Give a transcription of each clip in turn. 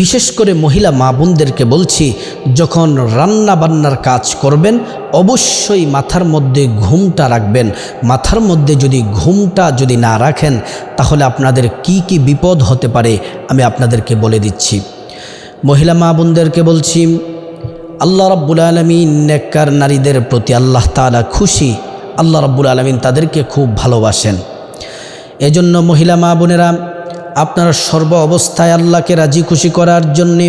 বিশেষ করে মহিলা মা বোনদেরকে বলছি, যখন রান্না বান্নার কাজ করবেন, অবশ্যই মাথার মধ্যে ঘুমটা রাখবেন। মাথার মধ্যে যদি ঘুমটা যদি না রাখেন, তাহলে আপনাদের কি কি বিপদ হতে পারে আমি আপনাদেরকে বলে দিচ্ছি। মহিলা মা বোনদেরকে বলছি, আল্লাহ রাব্বুল আলমিন নেককার নারীদের প্রতি আল্লাহ তাআলা খুশি, আল্লাহ রাব্বুল আলমিন তাদেরকে খুব ভালোবাসেন। এজন্য মহিলা মা বোনেরা আপনারা সর্ব অবস্থায় আল্লাহকে রাজি খুশি করার জন্যে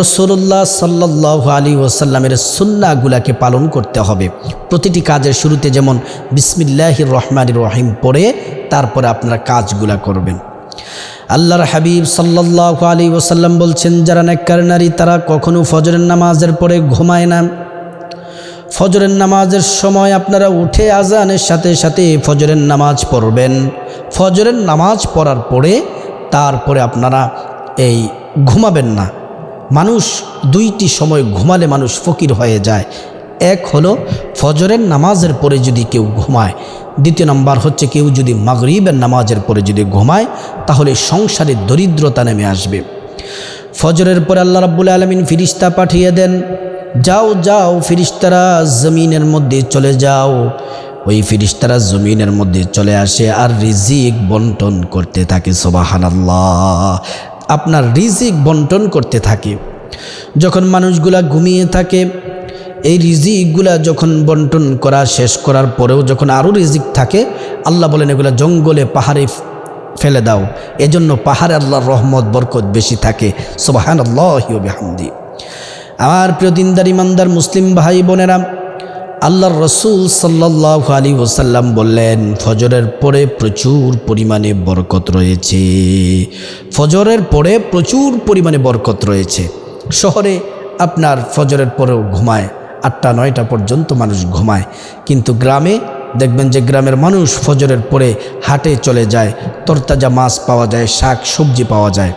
রসুল্লাহ সাল্লাহ আলী ওসাল্লামের সুন্নাগুলাকে পালন করতে হবে। প্রতিটি কাজের শুরুতে যেমন বিসমিল্লাহির রহমান রহিম পড়ে, তারপরে আপনারা কাজগুলা করবেন। আল্লাহর হাবিব সাল্লাহ আলী ওসাল্লাম বলছেন, যারা নেককার নারী, তারা কখনো ফজরের নামাজের পরে ঘুমায় না। ফজরের নামাজের সময় আপনারা উঠে আজানের সাথে সাথে ফজরের নামাজ পড়বেন। ফজরের নামাজ পড়ার পরে তারপরে আপনারা এই ঘুমাবেন না। মানুষ দুইটি সময় ঘুমালে মানুষ ফকির হয়ে যায়। এক হলো ফজরের নামাজের পরে যদি কেউ ঘুমায়। দ্বিতীয় নম্বর হচ্ছে কেউ যদি মাগরিবের নামাজের পরে যদি ঘুমায়, তাহলে সংসারে দরিদ্রতা নেমে আসবে। ফজরের পরে আল্লাহ রাব্বুল আলমিন ফিরিস্তা পাঠিয়ে দেন, যাও যাও ফিরিস্তারা জমিনের মধ্যে চলে যাও। ওই ফিরিস্তারা জমিনের মধ্যে চলে আসে আর রিজিক বন্টন করতে থাকে সোবাহান আল্লাহ আপনার রিজিক বন্টন করতে থাকে। যখন মানুষগুলা ঘুমিয়ে থাকে, এই রিজিকগুলা যখন বন্টন করা শেষ করার পরেও যখন আরও রিজিক থাকে, আল্লাহ বলেন, এগুলা জঙ্গলে পাহাড়ে ফেলে দাও। এজন্য পাহাড়ে আল্লাহর রহমত, বরকত বেশি থাকে সোবাহান আল্লাহামদি আমার প্রিয় দিনদার, ইমানদার, মুসলিম ভাই বোনেরা আল্লাহর রসুল সাল্লাহ আলী ওসাল্লাম বললেন, ফজরের পরে প্রচুর পরিমাণে বরকত রয়েছে। ফজরের পরে প্রচুর পরিমাণে বরকত রয়েছে। শহরে আপনার ফজরের পরেও ঘুমায়, আটটা, নয়টা পর্যন্ত মানুষ ঘুমায়। কিন্তু গ্রামে দেখবেন যে গ্রামের মানুষ ফজরের পরে হাটে চলে যায়, তরতাজা মাছ পাওয়া যায় শাক সবজি পাওয়া যায়।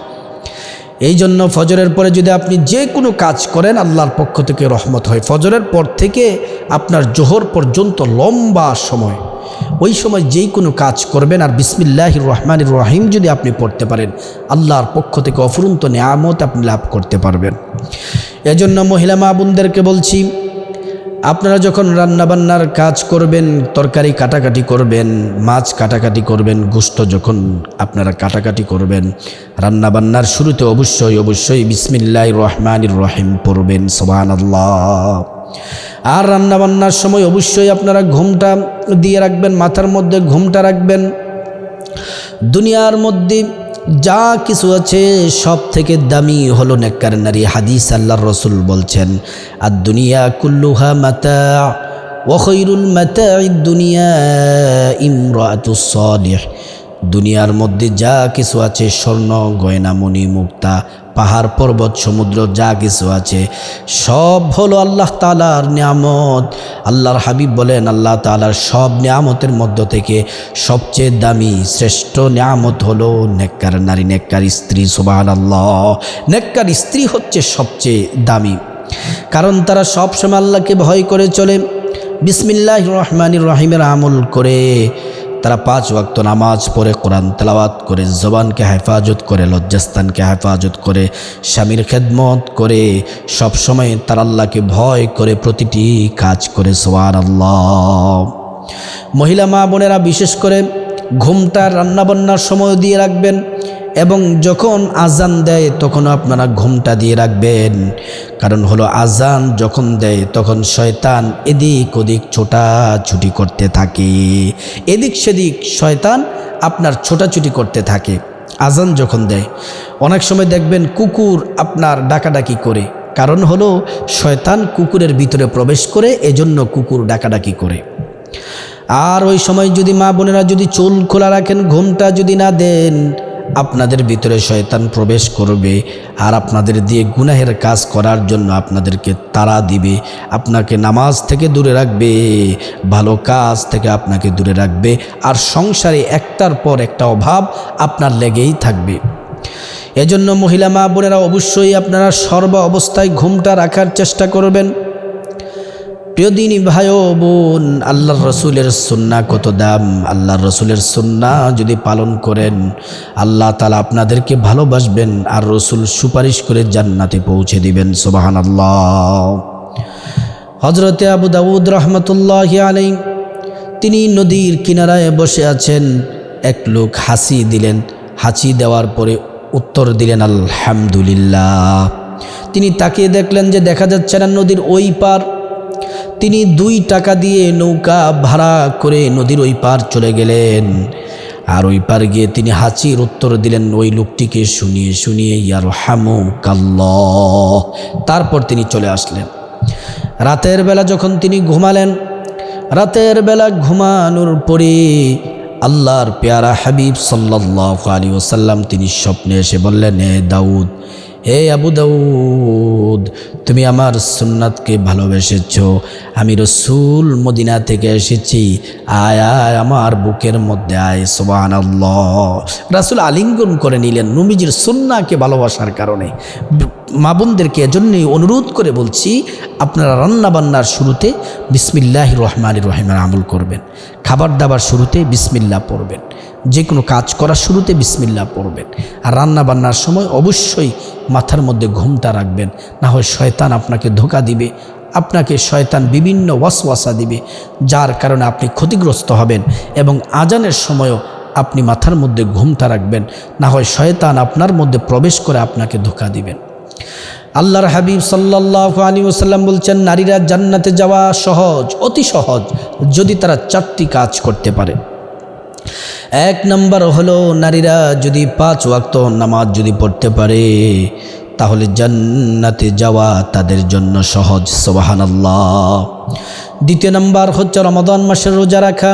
এই জন্য ফজরের পরে যদি আপনি যে কোনো কাজ করেন, আল্লাহর পক্ষ থেকে রহমত হয়। ফজরের পর থেকে আপনার জোহর পর্যন্ত লম্বা সময়। ওই সময় যেই কোনো কাজ করবেন আর বিসমিল্লাহ রহমান রহিম যদি আপনি পড়তে পারেন, আল্লাহর পক্ষ থেকে অফুরন্ত নেয়ামত আপনি লাভ করতে পারবেন। এজন্য মহিলা মা বোনদেরকে বলছি আপনারা যখন রান্নাবান্নার কাজ করবেন, তরকারি কাটাকাটি করবেন, মাছ কাটাকাটি করবেন, গোস্ত যখন আপনারা কাটাকাটি করবেন, রান্নাবান্নার শুরুতে অবশ্যই অবশ্যই বিসমিল্লাহ রহমান রহিম পড়বেন সোবান আল্লাহ আর রান্নাবান্নার সময় অবশ্যই আপনারা ঘুমটা দিয়ে রাখবেন, মাথার মধ্যে ঘুমটা রাখবেন। দুনিয়ার মধ্যে যা কিছু আছে সব থেকে দামি হলো নেককার নারী হাদিস আল্লাহর রসুল বলছেন আর দুনিয়া কুল্লুহা মাতা ওখৈরুল মাতা দুনিয়া ইমরাতুস দুনিয়ার মধ্যে যা কিছু আছে স্বর্ণ গয়না মণি মুক্তা পাহাড় পর্বত সমুদ্র যা কিছু আছে, সব হলো আল্লাহ তালার নিয়ামত। আল্লাহর হাবিব বলেন, আল্লাহ তালার সব নিয়ামতের মধ্য থেকে সবচেয়ে দামি, শ্রেষ্ঠ নিয়ামত হলো নেককার নারী, নেককার স্ত্রী সুবাহ আল্লাহ নেককার স্ত্রী হচ্ছে সবচেয়ে দামি। কারণ তারা সবসময় আল্লাহকে ভয় করে চলে। বিসমিল্লাহ রহমানির রহিমের আমল করে। তারা পাঁচ ওয়াক্ত নামাজ পড়ে কোরআন তেলাওয়াত করে, জবানকে হেফাজত করে লজ্জাস্তানকে হেফাজত করে, স্বামীর খেদমত করে সব সময় তার আল্লাহকে ভয় করে প্রতিটি কাজ করে সোয়ার আল্লাহ মহিলা মা বোনেরা বিশেষ করে ঘুমটা রান্নাবান্নার সময় দিয়ে রাখবেন। এবং যখন আজান দেয়, তখন আপনারা ঘুমটা দিয়ে রাখবেন। কারণ হলো আজান যখন দেয়, তখন শয়তান এদিক ওদিক ছোটাছুটি করতে থাকে। এদিক সেদিক শয়তান আপনার ছোটাছুটি করতে থাকে। আজান যখন দেয়, অনেক সময় দেখবেন কুকুর আপনার ডাকাডাকি করে। কারণ হলো শয়তান কুকুরের ভিতরে প্রবেশ করে, এজন্য কুকুর ডাকাডাকি করে। আর ওই সময় যদি মা বোনেরা যদি চুল খোলা রাখেন, ঘুমটা যদি না দেন আপনাদের ভিতরে শয়তান প্রবেশ করবে আর আপনাদের দিয়ে গুনাহের কাজ করার জন্য আপনাদেরকে তাড়া দিবে, আপনাকে নামাজ থেকে দূরে রাখবে, ভালো কাজ থেকে আপনাকে দূরে রাখবে আর সংসারে একটার পর একটা অভাব আপনার লেগেই থাকবে। এজন্য মহিলা মা বোনেরা অবশ্যই আপনারা সর্ব অবস্থায় ঘুমটা রাখার চেষ্টা করবেন। প্রিয় দিনী ভাই বোন, আল্লাহর রসুলের সুন্না কত দাম? আল্লাহর রসুলের সুন্না যদি পালন করেন, আল্লাহ তালা আপনাদেরকে ভালোবাসবেন আর রসুল সুপারিশ করে জান্নাতে পৌঁছে দিবেন সোবাহান আল্লাহ হজরতে আবু দাউদ রহমতুল্লাহ আলাই তিনি নদীর কিনারায় বসে আছেন। এক লোক হাসি দিলেন। হাসি দেওয়ার পরে উত্তর দিলেন, আলহামদুলিল্লাহ। তিনি তাকিয়ে দেখলেন যে দেখা যাচ্ছে না নদীর ওই পার। তিনি দুই টাকা দিয়ে নৌকা ভাড়া করে নদীর ওই পার চলে গেলেন। আর ওই পার গিয়ে তিনি হাঁচির উত্তর দিলেন, ওই লোকটিকে শুনিয়ে শুনিয়ে ইয়ার হামু কাল্ল তারপর তিনি চলে আসলেন। রাতের বেলা যখন তিনি ঘুমালেন, রাতের বেলা ঘুমানোর পরে আল্লাহর পেয়ারা হাবিব সাল্লাহ আলী ওসাল্লাম তিনি স্বপ্নে এসে বললেন হে দাউদ হে আবু দাউদ, তুমি আমার সুন্নাতকে ভালোবেসেছ। আমি রসুল মদিনা থেকে এসেছি। আয় আয়, আমার বুকের মধ্যে আয় সোবান রাসুল আলিঙ্গন করে নিলেন নবীজির সুন্নাকে ভালোবাসার কারণে। মা বোনদেরকে এজন্যই অনুরোধ করে বলছি, আপনারা রান্না বান্নার শুরুতে বিসমিল্লাহ রহমান রহিমের আমল করবেন। খাবার দাবার শুরুতে বিসমিল্লা পড়বেন। যে কোনো কাজ করার শুরুতে বিসমিল্লা পড়বেন। আর রান্না বান্নার সময় অবশ্যই মাথার মধ্যে ঘুমটা রাখবেন। না হয় শয়তান আপনাকে ধোকা দিবে। আপনাকে শয়তান বিভিন্ন ওয়াসওয়াসা দিবে, যার কারণে আপনি ক্ষতিগ্রস্ত হবেন এবং আজানের সময়ও আপনি মাথার মধ্যে ঘুমটা রাখবেন। না হয় শয়তান আপনার মধ্যে প্রবেশ করে আপনাকে ধোকা দিবেন। আল্লাহর হাবিব সাল্লাহ আলী ওসাল্লাম বলছেন, নারীরা জান্নাতে যাওয়া সহজ, অতি সহজ যদি তারা চারটি কাজ করতে পারে। এক নম্বর হলো, নারীরা যদি পাঁচ ওয়াক্ত নামাজ যদি পড়তে পারে, তাহলে জান্নাতে যাওয়া তাদের জন্য সহজ সোবাহান আল্লাহ দ্বিতীয় নম্বর হচ্ছে রমাদান মাসের রোজা রাখা।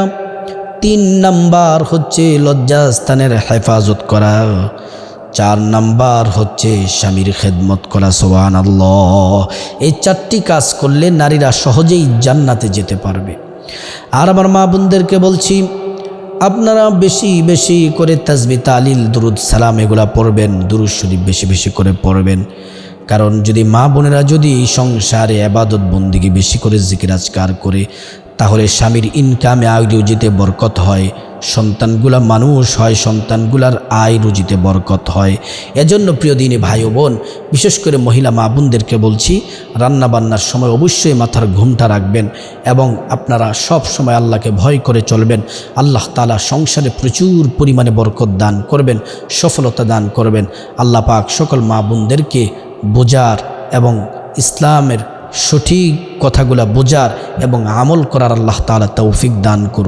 তিন নাম্বার হচ্ছে, লজ্জাস্থানের হেফাজত করা। চার নাম্বার হচ্ছে স্বামীর খেদমত করা সোবাহান আল্লাহ এই চারটি কাজ করলে নারীরা সহজেই জান্নাতে যেতে পারবে। আর আমার মা বোনদেরকে বলছি, আপনারা বেশি বেশি করে তাজবি, তালিল, দুরুদ, সালাম এগুলা পড়বেন, দুরুদ শরীফ বেশি বেশি করে পড়বেন। কারণ যদি মা বোনেরা যদি সংসারে আবাদত বন্দিকে বেশি করে জিকিরাজকার করে তাহলে স্বামীর ইনকামে আয় রুজিতে বরকত হয়, সন্তানগুলা মানুষ হয়, সন্তানগুলার আয় রুজিতে বরকত হয়। এজন্য প্রিয় দিনে ভাই বোন, বিশেষ করে মহিলা মা বোনদেরকে বলছি রান্না বান্নার সময় অবশ্যই মাথার ঘুমটা রাখবেন এবং আপনারা সব সময় আল্লাহকে ভয় করে চলবেন। আল্লাহ তালা সংসারে প্রচুর পরিমাণে বরকত দান করবেন, সফলতা দান করবেন। আল্লাহ পাক সকল মা বোনদেরকে বোঝার এবং ইসলামের সঠিক কথাগুলা বোঝার এবং আমল করার আল্লাহ তালা তৌফিক দান করুন।